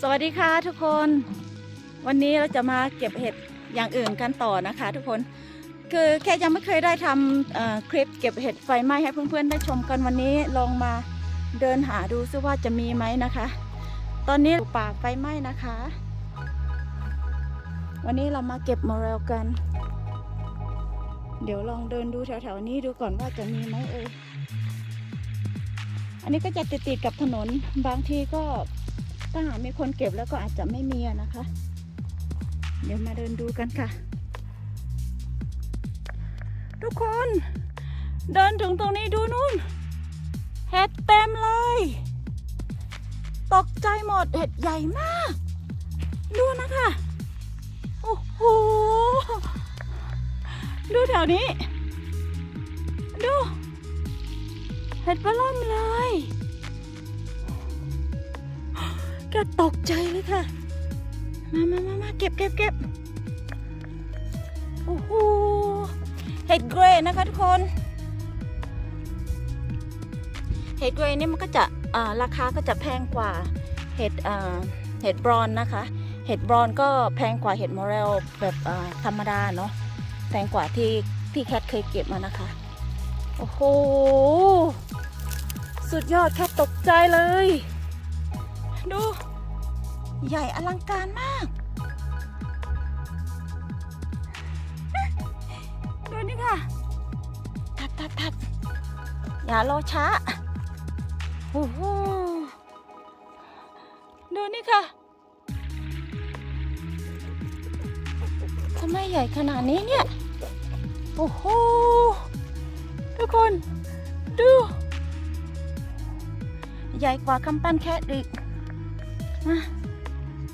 สวัสดีค่ะทุกคน วันนี้เราจะมาเก็บเห็ดอย่างอื่นกันต่อนะคะ ทุกคน คือแค่ยังไม่เคยได้ทำคลิปเก็บเห็ดไฟไหม้ให้เพื่อนๆได้ชมกันวันนี้ลองมาเดินหาดูซิว่าจะมีไหมนะคะ ตอนนี้ป่าไฟไหม้นะคะ วันนี้เรามาเก็บมอเรลกัน เดี๋ยวลองเดินดูแถวๆนี้ดูก่อนว่าจะมีไหมเอ่ยอันนี้ก็จะติดๆกับถนนบางทีก็ ถ้าหากมีคนเก็บแล้วก็อาจจะไม่มีนะคะ เดี๋ยวมาเดินดูกันค่ะ ทุกคน เดินถึงตรงนี้ดูนู่น เห็ดเต็มเลย ตกใจหมดเห็ดใหญ่มาก ดูนะคะ โอ้โห ดูแถวนี้ ดู เห็ดปลาล่อมเลย ก็ตกใจเลยค่ะ มามามามาเก็บเก็บเก็บโอ้โหเห็ดเกรย์นะคะทุกคน เห็ดเกรย์นี่มันก็จะราคาก็จะแพงกว่าเห็ดเห็ดบรอนนะคะ เห็ดบรอนก็แพงกว่าเห็ดมอเรลแบบธรรมดาเนาะแพงกว่าที่ที่แคทเคยเก็บมานะคะ โอ้โห สุดยอดแค่ตกใจเลย ดู ใหญ่อลังการมาก ดูนี่ค่ะทัดทัดทัดอย่ารอช้าโอ้โหดูนี่ค่ะทำไมใหญ่ขนาดนี้เนี่ย โอ้โห ทุกคน ดู ใหญ่กว่ากำปั้นแค่อีกมา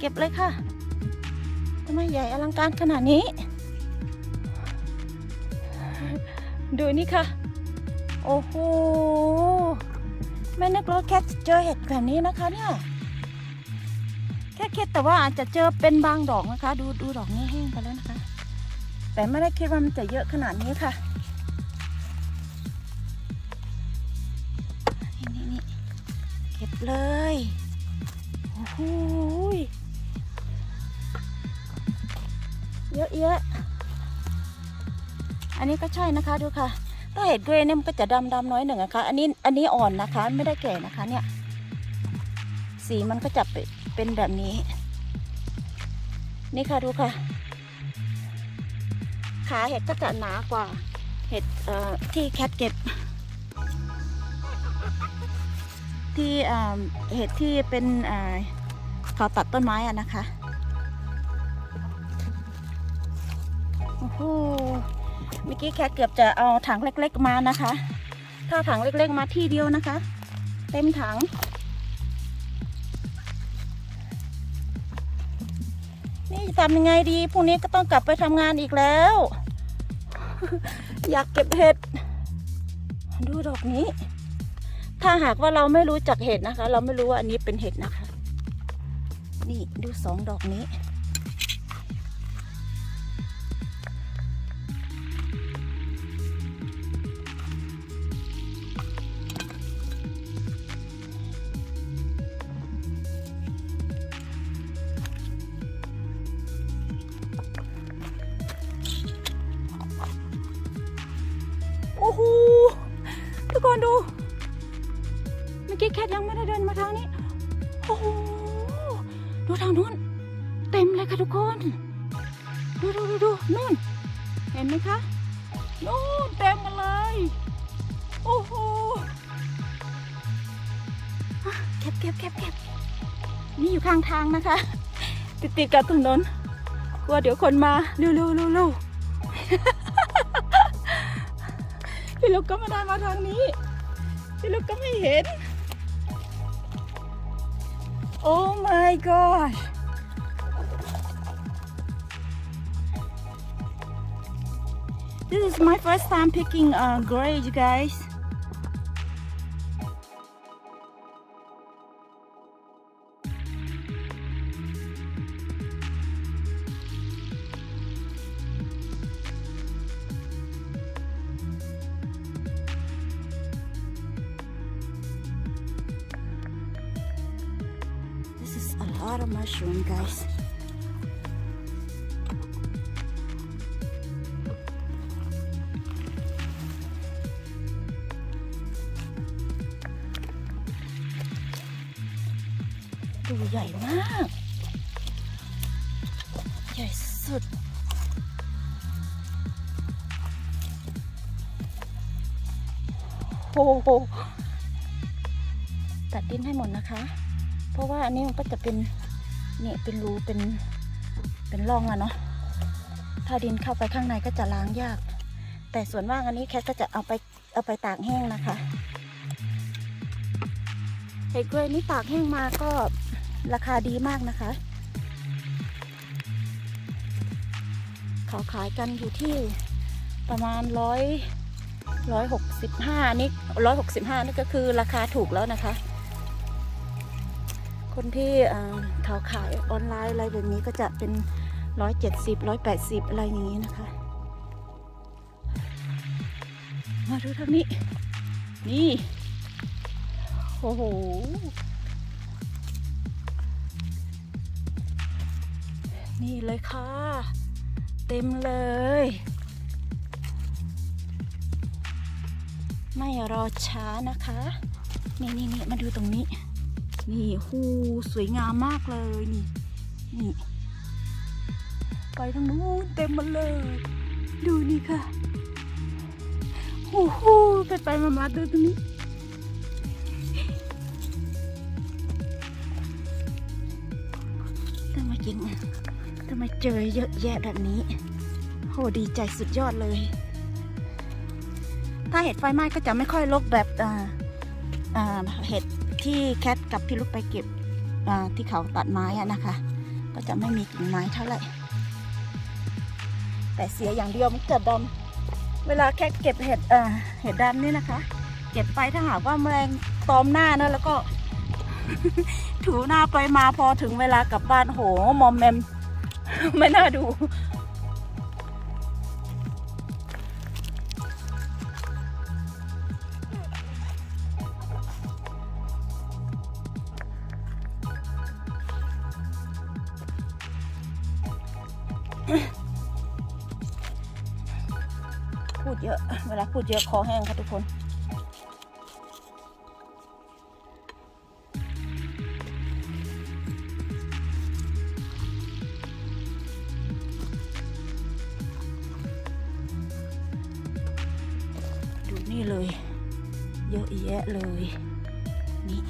เก็บเลยค่ะทำไมใหญ่อลังการขนาดนี้ ดูนี่ค่ะ โอ้โหไม่นึกว่าแค่เจอเห็ดแบบนี้นะคะเนี่ยแค่คิดแต่ว่าอาจจะเจอเป็นบางดอกนะคะ ดูดูดอกนี้แห้งไปแล้วนะคะ แต่ไม่ได้คิดว่ามันจะเยอะขนาดนี้ค่ะนี่นี่เก็บเลย โอ้โห เยอะแยะอันนี้ก็ใช่นะคะดูค่ะ ถ้าเห็ดเกรย์เนี่ยมันก็จะดำดำน้อยหนึ่งนะคะ อันนี้อันนี้อ่อนนะคะ ไม่ได้แก่นะคะเนี่ย สีมันก็จะเป็นแบบนี้ นี่ค่ะดูค่ะ ขาเห็ดก็จะหนากว่า เห็ดที่แคทเก็บ ที่เห็ดที่เป็นเขาตัดต้นไม้อะนะคะ เมื่อกี้แคทเกือบจะเอาถังเล็ก ๆมานะคะ ถ้าถังเล็ก ๆ มาที่เดียวนะคะ เต็มถัง นี่ทำยังไงดีพรุ่งนี้ก็ต้องกลับไปทำงานอีกแล้ว อยากเก็บเห็ด ดูดอกนี้ ถ้าหากว่าเราไม่รู้จักเห็ดนะคะ เราไม่รู้ว่าอันนี้เป็นเห็ดนะคะ นี่ดูสองดอกนี้ ติดกับถนนกลัวเดี๋ยวคนมาเร็วเร็วเร็วเร็วพี่ลูกก็ไม่ได้มาทางนี้พี่ลูกก็ไม่เห็น โอ้ my gosh This is my first time picking uh, gray, you guys. ตัดดินให้หมดนะคะ เพราะว่าอันนี้มันก็จะเป็นเนี่ยเป็นรูเป็นเป็นร่องอะเนาะถ้าดินเข้าไปข้างในก็จะล้างยาก แต่ส่วนมากอันนี้แคทก็จะเอาไปเอาไปตากแห้งนะคะเห็ดเกรย์นี้ตากแห้งมาก็ราคาดีมากนะคะเขาขายกันอยู่ที่ประมาณร้อยร้อยหกสิบห้านี่ร้อยหกสิบห้านี่ก็คือราคาถูกแล้วนะคะ คนที่เขาขายออนไลน์อะไรแบบนี้ก็จะเป็นร้อยเจ็ดสิบร้อยแปดสิบอะไรอย่างนี้นะคะ มาดูทางนี้ นี่ โอ้โหนี่เลยค่ะ เต็มเลย ไม่รอช้านะคะ นี่นี่นี่มาดูตรงนี้ นี่หูสวยงามมากเลยนี่นี่ ไปทางนู้นเต็มมาเลย ดูนี่ค่ะโอ้โหไปไปมามาดูตรงนี้ทำไมจริงทำไมเจอเยอะแยะแบบนี้โหดีใจสุดยอดเลย ถ้าเห็ดไฟไหม้ก็จะไม่ค่อยลกแบบอ่าอ่าเห็ด ที่แคทกับพี่ลูกไปเก็บที่เขาตัดไม้อะนะคะ ก็จะไม่มีกิ่งไม้เท่าไหร่ แต่เสียอย่างเดียวมันจะดดำเวลาแค่เก็บเห็ดเห็ดดำนี่นะคะ เก็บไปถ้าหากว่าแมลงตอมหน้านะแล้วก็ ถูหน้าไปมาพอถึงเวลากลับบ้านโหมอมแมมไม่น่าดู พูดเยอะคอแห้งค่ะทุกคนดูนี่เลย เยอะแยะเลย นี่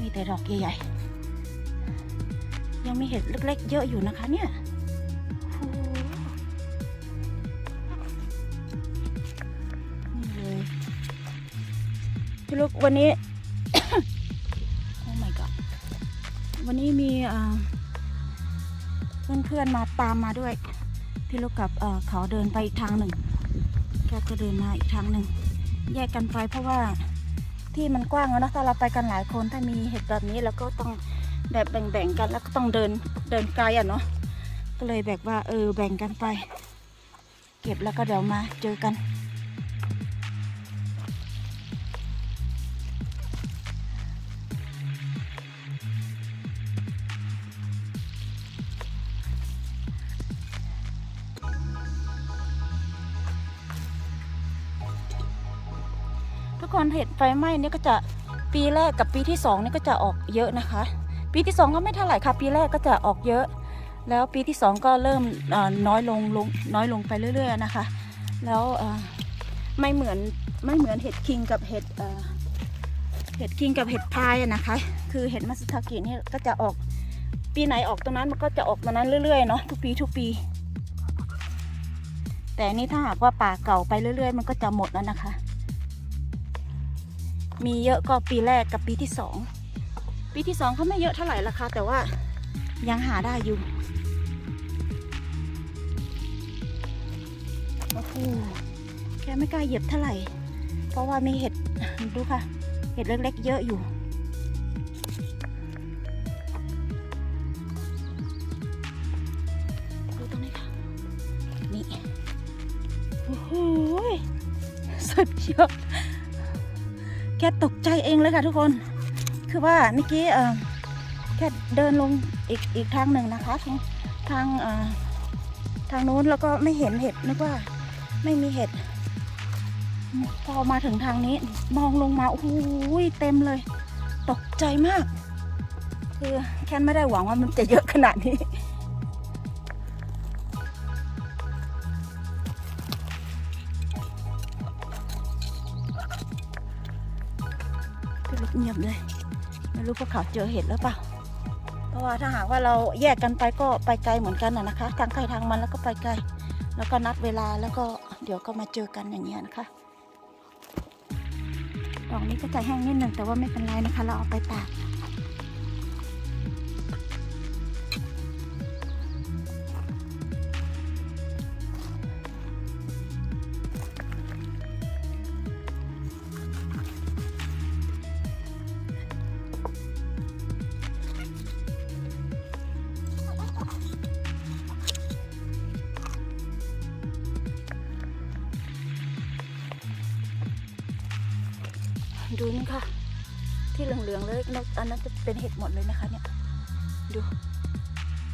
มีแต่ดอกใหญ่ๆ ยังมีเห็ดเล็กๆ เยอะอยู่นะคะเนี่ย วันนี้ โอ้ my god วันนี้มีอ่าเพื่อนๆมาตามมาด้วย พี่ลูกกับเขาเดินไปอีกทางหนึ่งแกก็เดินมาอีกทางหนึ่งแยกกันไปเพราะว่าที่มันกว้างอะเนะถ้าเราไปกันหลายคนถ้ามีเห็ดแบบนี้แล้วก็ต้องแบบแบ่งๆกันแล้วก็ต้องเดินเดินไกลอะเนาะก็เลยแบบว่าเออแบ่งกันไป เก็บแล้วก็เดี๋ยวมาเจอกัน เห็ดไฟไหม้เนี่ยก็จะปีแรกกับปีที่สองนี่ก็จะออกเยอะนะคะ ปีที่สองก็ไม่เท่าไหร่ค่ะ ปีแรกก็จะออกเยอะ แล้วปีที่สองก็เริ่มน้อยลงลงน้อยลงไปเรื่อย ๆนะคะ แล้วไม่เหมือนไม่เหมือนเห็ดคิงกับเห็ดเห็ดคิงกับเห็ดพายนะคะ คือเห็ดมัสทากินี่ก็จะออกปีไหนออกตรงนั้นมันก็จะออกตรงนั้นเรื่อยๆเนาะทุกปีทุกปี แต่นนี่ถ้าหากว่าป่าเก่าไปเรื่อย ๆ มันก็จะหมดแล้วนะคะ มีเยอะก็ปีแรกกับปีที่สองปีที่สองเขาไม่เยอะเท่าไหร่ราคาแต่ว่ายังหาได้อยู่โอ้โหแค่ไม่กล้าเหยียบเท่าไหร่ เพราะว่ามีเห็ดดูค่ะ เห็ดเล็กๆเยอะอยู่ดูตรงนี้ค่ะนี่โอ้โหสุดยอด แกตกใจเองเลยค่ะทุกคน คือว่าเมื่อกี้เออแค่เดินลงอีกอีกทางหนึ่งนะคะ ทางทางเออทางนู้นแล้วก็ไม่เห็นเห็ดนึกว่าไม่มีเห็ด พอมาถึงทางนี้มองลงมาโอ้โหเต็มเลย ตกใจมาก คือแค่ไม่ได้หวังว่ามันจะเยอะขนาดนี้ พวกเขาเจอเห็ดหรือเปล่า เพราะว่าถ้าหากว่าเราแยกกันไปก็ไปไกลเหมือนกันนะคะ ทางใครทางมันแล้วก็ไปไกล แล้วก็นัดเวลาแล้วก็เดี๋ยวก็มาเจอกันอย่างเงี้ยนะคะดอกนี้ก็จะแห้งนิดหนึ่งแต่ว่าไม่เป็นไรนะคะ เราเอาไปตาก ดูนี่ค่ะ ที่เหลืองๆเลยนกอันนั้นจะเป็นเห็ดหมดเลยนะคะเนี่ย ดู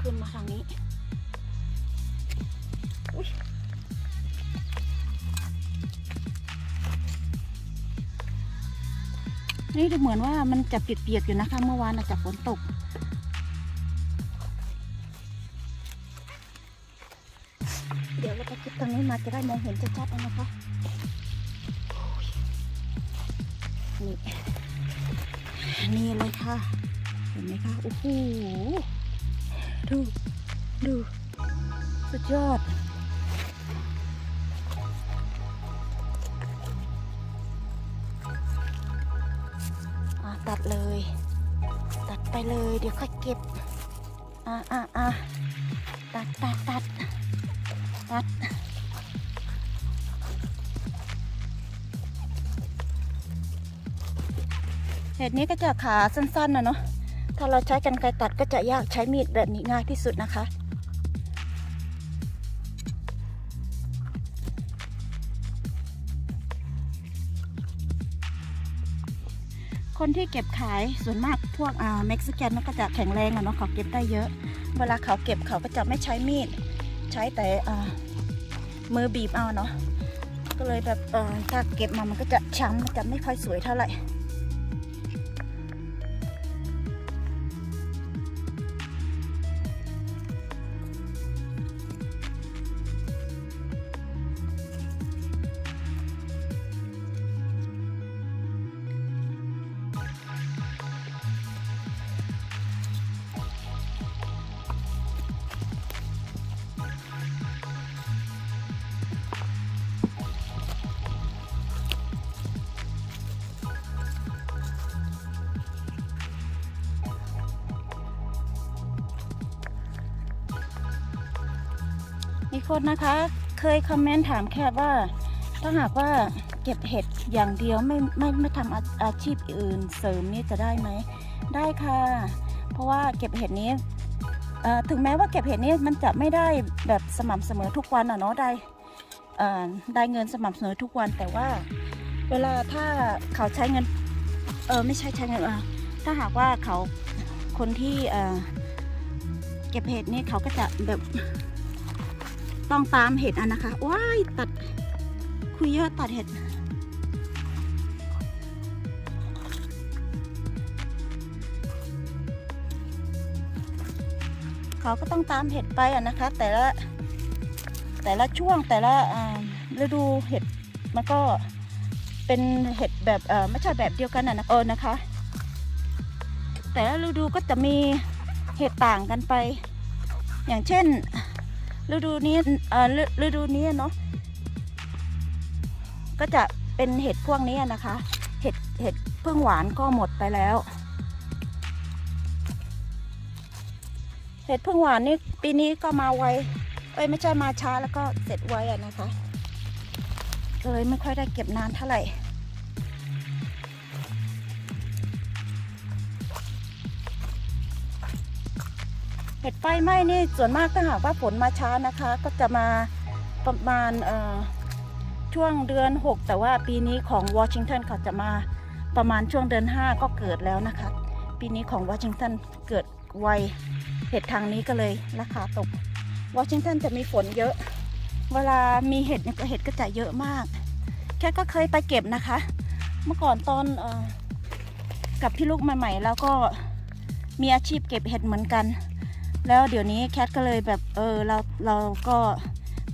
ขึ้นมาทางนี้อุ๊ยนี่ดูเหมือนว่ามันจะเปียกๆอยู่นะคะ เมื่อวานอาจจะฝนตก เดี๋ยวเราไปคิดตรงนี้มาจะได้มองเห็นชัดๆนะคะ นี่เลยค่ะ เห็นไหมคะ โอ้โห ดู ดู สุดยอดอะตัดเลย ตัดไปเลย เดี๋ยวค่อยเก็บ อะอะอะตัดตัดตัดตัด เห็ดนี้ก็จะขาสั้นๆนะเนาะ ถ้าเราใช้กันไกรตัดก็จะยากใช้มีดแบบนี้ง่ายที่สุดนะคะ คนที่เก็บขายส่วนมากพวกอ่าเม็กซิกันมันก็จะแข็งแรงอะเนาะเขาเก็บได้เยอะ เวลาเขาเก็บเขาก็จะไม่ใช้มีด ใช้แต่อ่ามือบีบเอาเนาะ ก็เลยแบบเอ่อถ้าเก็บมามันก็จะช้ำมันจะไม่ค่อยสวยเท่าไหร่ คนนะคะ เคยคอมเมนต์ถามแค่ว่า ถ้าหากว่าเก็บเห็ดอย่างเดียวไม่ไม่ไม่ทำอาอาชีพอื่นเสริมนี่จะได้ไหม ได้ค่ะ เพราะว่าเก็บเห็ดนี้ถึงแม้ว่าเก็บเห็ดนี้มันจะไม่ได้แบบสม่ำเสมอทุกวันอะเนาะได้ได้เงินสม่ำเสมอทุกวันแต่ว่า เวลาถ้าเขาใช้เงินเออไม่ใช่ใช้เงินเออถ้าหากว่าเขาคนที่เอ่อเก็บเห็ดนี่เขาก็จะแบบ ต้องตามเห็ดอะนะคะ ว้าย ตัด คุยเยอะตัดเห็ด เขาก็ต้องตามเห็ดไปอะนะคะ แต่ละ แต่ละช่วงแต่ละฤดูเห็ดมันก็เป็นเห็ดแบบไม่ใช่แบบเดียวกันอะนะเออนะคะ แต่ละฤดูก็จะมีเห็ดต่างกันไป อย่างเช่น ฤดูนี้เอ่อฤดูนี้เนาะก็จะเป็นเห็ดพวกนี้นะคะ เห็ดเห็ดพึ่งหวานก็หมดไปแล้ว เห็ดพึ่งหวานนี่ปีนี้ก็มาไวเอ้ยไม่ใช่มาช้าแล้วก็เสร็จไวอะนะคะเลยไม่ค่อยได้เก็บนานเท่าไหร่ เห็ดไฟไหม้นี่ส่วนมากถ้าหากว่าฝนมาช้านะคะ ก็จะมาประมาณช่วงเดือน 6 แต่ว่าปีนี้ของวอชิงตันเขาจะมาประมาณช่วงเดือน 5 ก็เกิดแล้วนะคะ ปีนี้ของวอชิงตันเกิดไวเห็ดทางนี้ก็เลยราคาตกวอชิงตันจะมีฝนเยอะ เวลามีเห็ดเนี่ยก็เห็ดก็จะเยอะมาก แค่ก็เคยไปเก็บนะคะ เมื่อก่อนตอนอกับพี่ลูกใหม่ๆ แล้วก็มีอาชีพเก็บเห็ดเหมือนกัน แล้วเดี๋ยวนี้แคทก็เลยแบบเออเราเราก็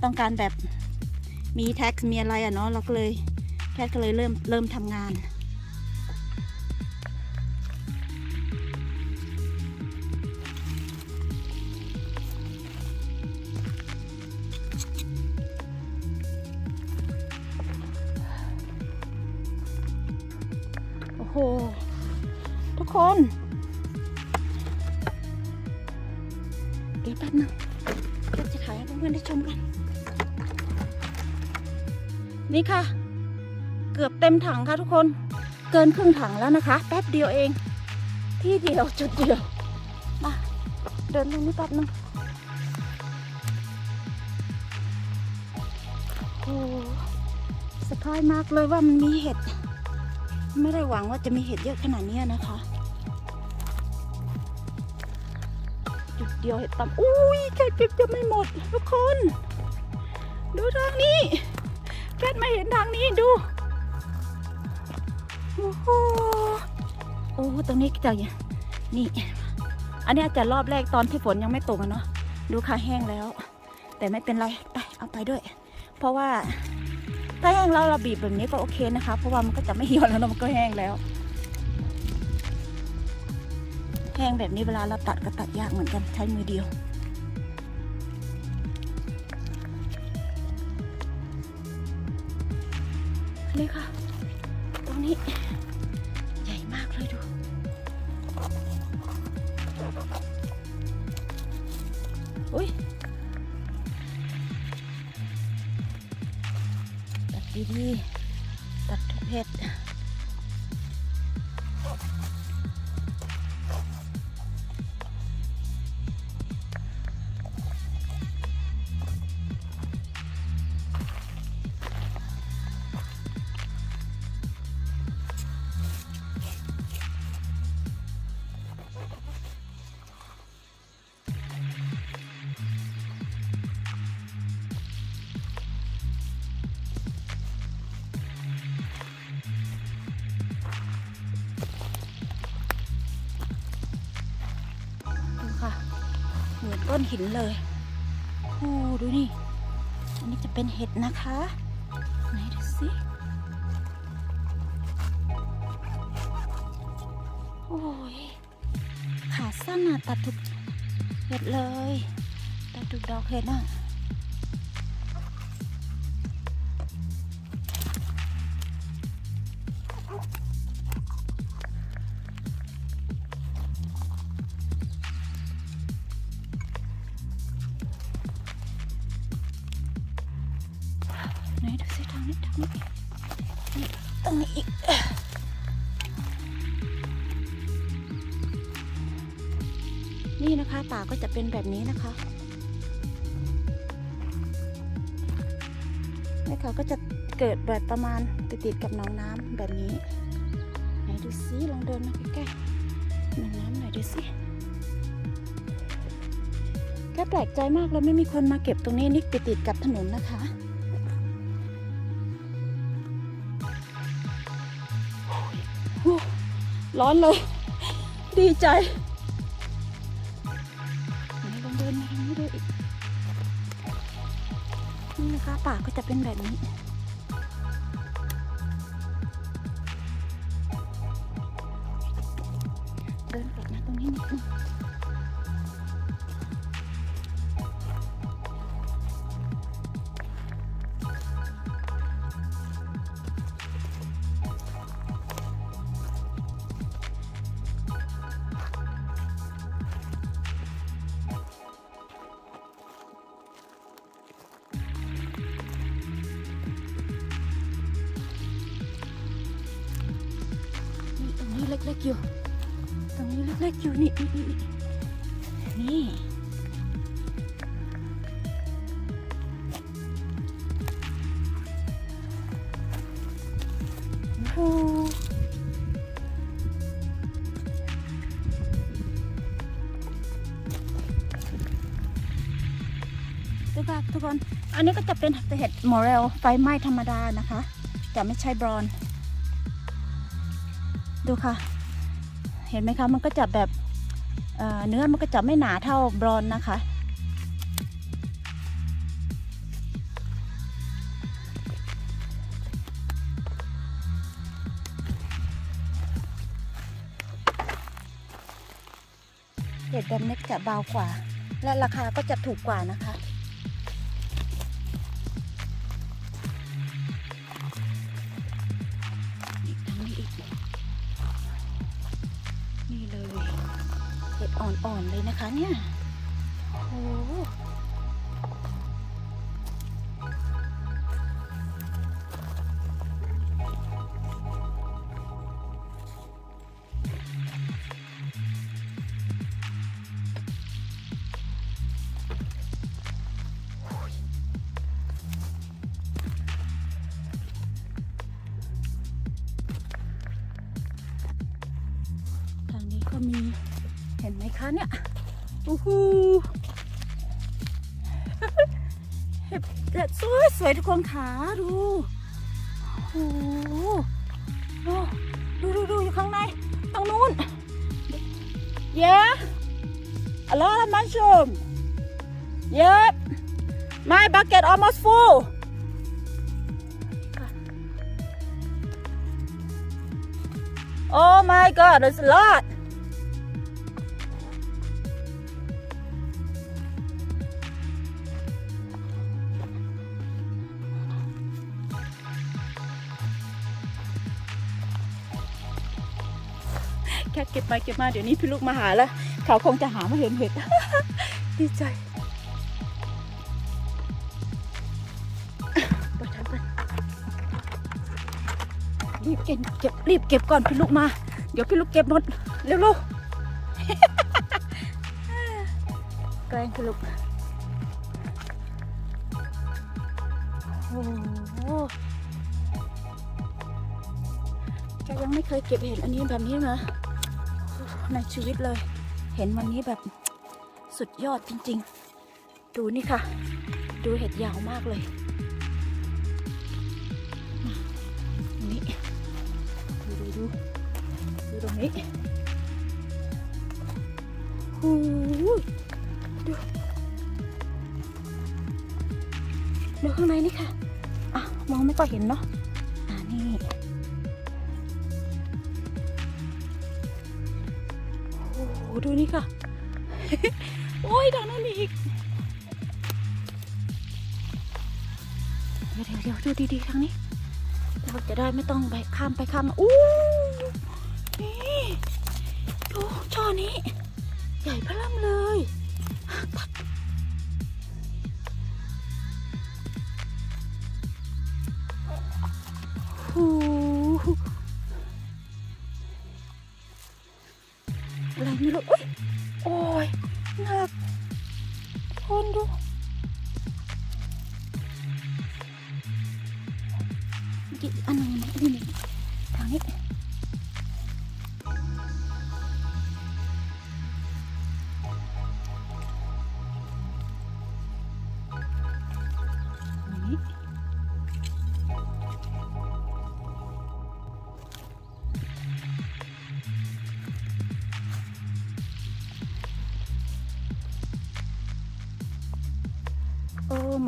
ต้องการแบบมีแท็กมีอะไรอะเนาะเราก็เลยแคทก็เลยเริ่มเริ่มทำงานโอ้โหทุกคน นี่ค่ะ เกือบเต็มถังค่ะทุกคน เกินครึ่งถังแล้วนะคะ แป๊บเดียวเอง ที่เดียวจุดเดียวมาเดินตรงนี้แป๊บนึงโอ้สะพายมากเลยว่ามันมีเห็ด ไม่ได้หวังว่าจะมีเห็ดเยอะขนาดนี้นะคะ จุดเดียวเห็ดตำอุ้ยแค่เก็บจะไม่หมดทุกคน ดูทางนี้ แค่ไม่เห็นทางนี้ดู โอ้โหโอ้ตรงนี้จะนี่ อันนี้อาจจะรอบแรกตอนที่ฝนยังไม่ตกอะเนาะ ดูค่ะแห้งแล้ว แต่ไม่เป็นไร ไปเอาไปด้วย เพราะว่าถ้าแห้งแล้วเราบีบแบบนี้ก็โอเคนะคะ เพราะว่ามันก็จะไม่เหี่ยวแล้วมันก็แห้งแล้ว แห้งแบบนี้เวลาเราตัดก็ตัดยากเหมือนกันใช้มือเดียว เลยค่ะ ก้อนหินเลยโอ้ดูนี่ อันนี้จะเป็นเห็ดนะคะ ไหนดูสิ โอ้ย ขาสั้นอะตัดทุกเห็ดเลย ตัดทุกดอกเห็ดอะ ไหนดูสิทางนี้ทางนี้นี่ตรงนี้อีกนี่นะคะป่าก็จะเป็นแบบนี้นะคะแล้วเขาก็จะเกิดแบบประมาณติดๆกับหนองน้ำแบบนี้ ไหนดูสิลองเดินมาใกล้ๆหนองน้ำหน่อยดูสิแค่แปลกใจมากเลยไม่มีคนมาเก็บตรงนี้นี่ติดๆกับถนนนะคะ ร้อนเลย ดีใจลองเดินมาทางนี้ดูอีก นี่นะคะป่าก็จะเป็นแบบนี้เดินกลับมาตรงนี้นิดนึง ดอยู่นี่ นี่โอ้ดูค่ะทุกคน อันนี้ก็จะเป็นเห็ดมอเรลไฟไหม้ธรรมดานะคะ จะไม่ใช่บรอน ดูค่ะ เห็นไหมคะ มันก็จะแบบเเนื้อมันก็จะไม่หนาเท่าบรอนนะคะเห็ดแบบนี้จะเบากว่า และราคาก็จะถูกกว่านะคะ นๆเลยนะคะเนี่ยโอ้โหทางนี้ก็มีเห็นไหมคะเนี่ย อ้โหเห็ดเห็ดสวยสวยทุกคนขาดูโอ้โหดูดูดูอยู่ข้างในตรงนู้น Yeah a lot of mushroom Yep my bucket almost full Oh my god there's a lot แค่เก็บไปเก็บมาเดี๋ยวนี้พี่ลูกมาหาแล้ว เขาคงจะหามาเห็นเห็ดดีใจไปทำไปรีบเก็บเก็บรีบเก็บก่อนพี่ลูกมา เดี๋ยวพี่ลูกเก็บหมดเร็วๆแกล้งพี่ลูกโอ้โหแกยังไม่เคยเก็บเห็ดอันนี้แบบนี้มา ในชีวิตเลย เห็นวันนี้แบบสุดยอดจริง ๆ ดูนี่ค่ะ ดูเห็ดยาวมากเลยนี่ดูดูดูดูตรงนี้โอ้โหดูดูข้างในนี่ค่ะ อะ มองไม่ก็เห็นเนาะ อ่านี่ หดูนี่ค่ะ โอ้ยทางนั้นมีอีก เดี๋ยวเดี๋ยวดูดีๆทางนี้ เราจะได้ไม่ต้องไปข้ามไปข้ามอู้นี่ ดูช่อนี้ ใหญ่พล่ำเลย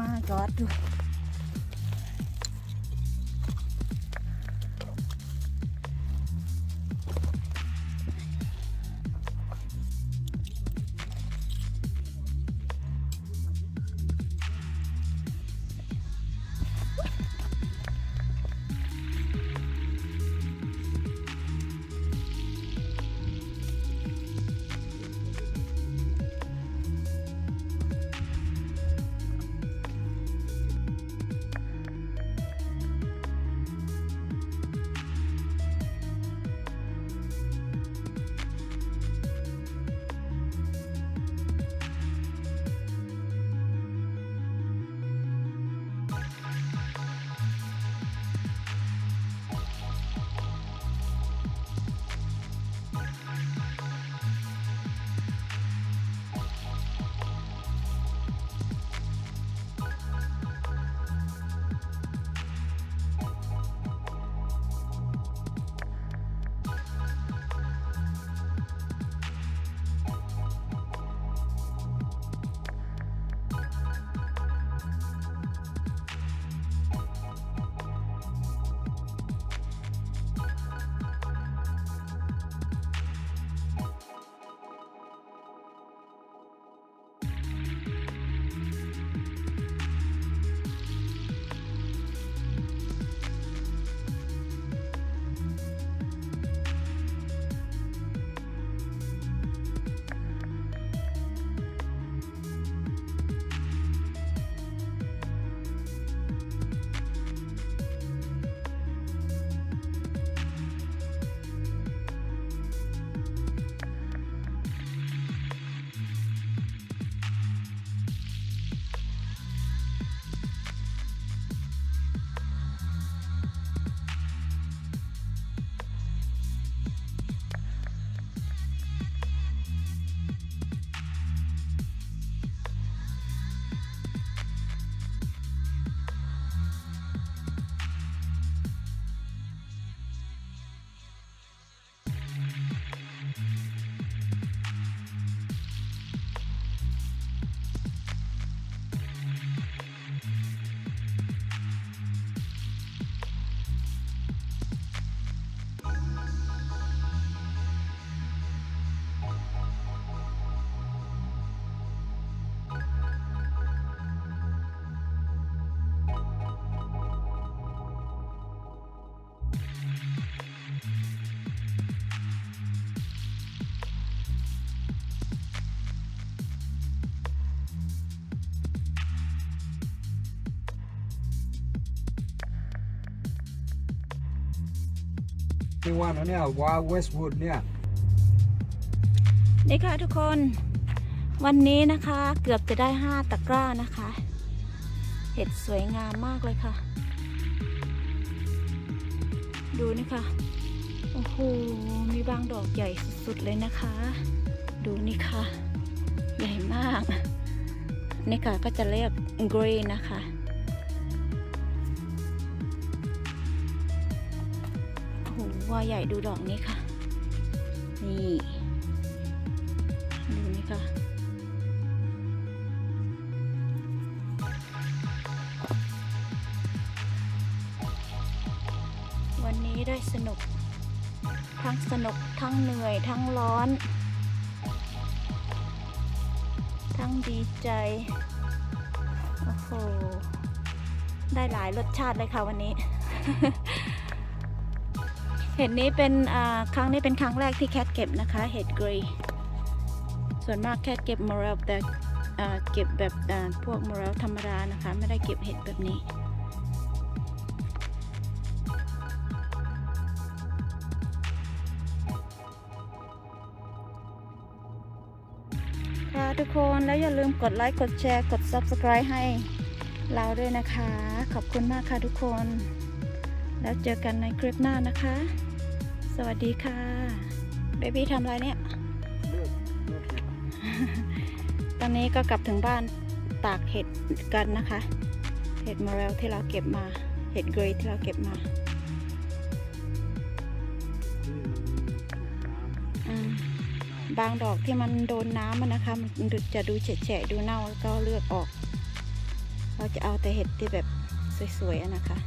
มาจอดอยู่ 21นเนี่ยวาเวสต์วูดเนี่ยนี่ค่ะทุกคนวันนี้นะคะเกือบจะได้ 5 ตะกร้านะคะ เห็ดสวยงามมากเลยค่ะ ดูนี่ค่ะโอ้โหมีบางดอกใหญ่สุดเลยนะคะ ดูนี่ค่ะ ใหญ่มาก นี่ค่ะก็จะเรียกกรีนะคะ โอ้โหว่าใหญ่ดูดอกนี้ค่ะ นี่ดูนี่ค่ะ วันนี้ได้สนุก ทั้งสนุกทั้งเหนื่อยทั้งร้อน ทั้งดีใจ โอ้โห ได้หลายรสชาติเลยค่ะวันนี้ เห็ดนี้เป็นครั้งนี้เป็นครั้งแรกที่แคทเก็บนะคะ เห็ดกรี ส่วนมากแค่เก็บมอรัลแต่เก็บแบบพวกมอรัลธรรมดานะคะ ไม่ได้เก็บเห็ดแบบนี้ค่ะทุกคนแล้วอย่าลืมกดไลค์ กดแชร์ กด Subscribe ให้เราด้วยนะคะ ขอบคุณมากค่ะทุกคน แล้วเจอกันในคลิปหน้านะคะ สวัสดีค่ะ เบบี้ทำอะไรเนี่ย ตอนนี้ก็กลับถึงบ้านตากเห็ดกันนะคะ เห็ดมอเรลที่เราเก็บมา เห็ดเกรย์ที่เราเก็บมาอืมบางดอกที่มันโดนน้ำอะนะคะ มันจะดูแฉะๆดูเน่าแล้วก็เลือกออก เราจะเอาแต่เห็ดที่แบบสวยๆอะนะคะ